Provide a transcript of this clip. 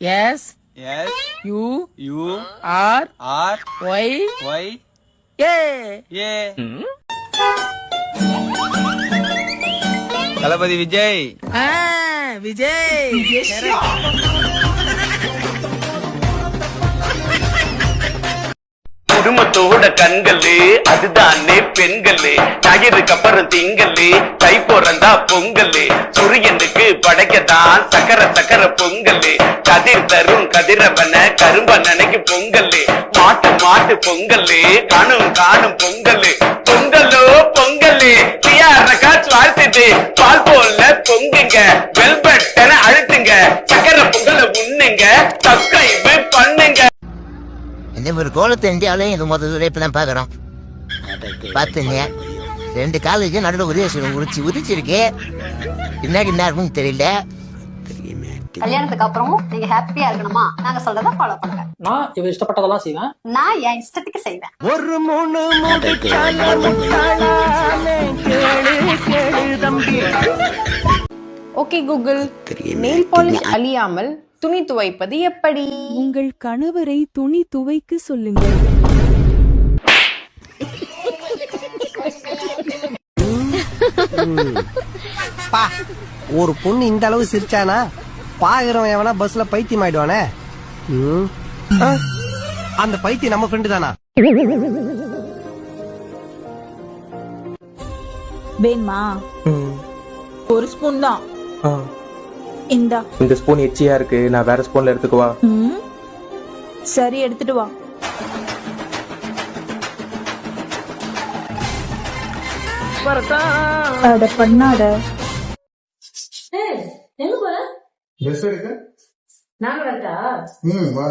S S U U R R Y Y A A Thalapathy Vijay Vijay Vijay correct. குடும்பத்தோட கண்களு அதுதானே பெண்களு. ஞாயிறுக்கு அப்புறம் திங்களு கை பிறந்தா பொங்கலு. சூரியனுக்கு படைக்கதான் சக்கர சக்கர பொங்கலு. கதிர் தரும் கதிரவன கரும்ப நினைக்கு பொங்கலு. மாட்டு மாட்டு பொங்கலு காணும் காணும் பொங்கலு. பொங்கலோ பொங்கலு. தியாரக்கா வாழ்த்துட்டு பால் போல பொங்குங்க. வெல்பட்டன அழுத்துங்க. சக்கர பொங்கலை உண்ணுங்க. சப்ஸ்கிரைப் ஒரு கோலத்தை இந்தியாவிலையும் இது முதல்ல இப்ப தான் பாக்குறோம் பாத்துங்க ரெண்டு காலேஜும் நடுவில் ஒரே சில உரிச்சு உரிச்சிருக்கு. பின்னாடி என்ன இருக்குன்னு தெரியல. கல்யாணத்துக்கு அப்புறமும் நீங்க ஹாப்பியா இருக்கணுமா? நாங்க சொல்றத ஃபாலோ பண்ணுங்க. நான் இவ இஷ்டப்பட்டதெல்லாம் செய்வேன். நான் என் இஷ்டத்துக்கு செய்வேன். ஓகே கூகுள் நெயில் பாலிஷ் அழியாமல் துணி துவைப்பது எப்படி? உங்கள் கணவரை துணி துவைக்க சொல்லுங்கள். பா ஒரு பொண்ணு இந்த அளவு சிரிச்சானா? பாக்குறவன் எவனா பஸ்ல பைத்தியம் ஆயிடுவானே? ம். ஆ, அந்த பைத்தியம் நம்ம ஃப்ரெண்டு தானா? வேணுமா? ஒரு ஸ்பூன் தான். இந்தா. இந்த ஸ்பூன் எச்சியா இருக்கு? நான் வேற ஸ்பூன்ல எடுத்துக்குவா? ம். சரி எடுத்துட்டு வா. அட பண்ணாட ம், வா.